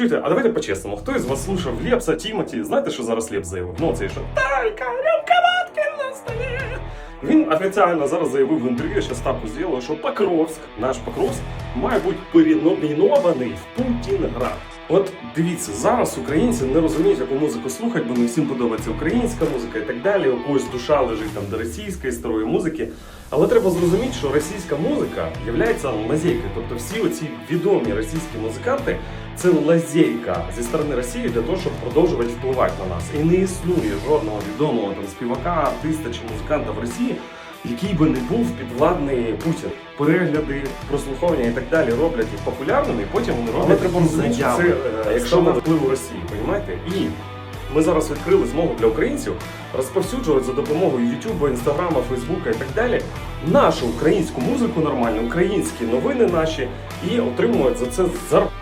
Чуєте, а давайте по-чесному. Хто із вас слушав Лепса, Тімоті? Знаєте, що зараз Лепс заявив? Ну, це що «Тільки рюмка водки на столі». Він офіційно зараз заявив в інтерв'ю, що ставку зробив, що Покровськ, наш Покровськ, має бути переномінований в Путінград. От дивіться, зараз українці не розуміють, яку музику слухати, бо не всім подобається українська музика і так далі. У когось душа лежить там до російської старої музики. Але треба зрозуміти, що російська музика є лазейкою. Тобто всі оці відомі російські музиканти це лазейка зі сторони Росії для того, щоб продовжувати впливати на нас. І не існує жодного відомого там співака, артиста чи музиканта в Росії, який би не був підвладний Путін. Перегляди, прослуховування і так далі роблять їх популярними, і потім вони роблять треба розуміти, що це, е, якщо ми- впливу Росії, розумієте? І ми зараз відкрили змогу для українців розповсюджувати за допомогою Ютуба, Інстаграма, Фейсбука і так далі нашу українську музику нормальну, українські новини наші і отримують за це зарплату.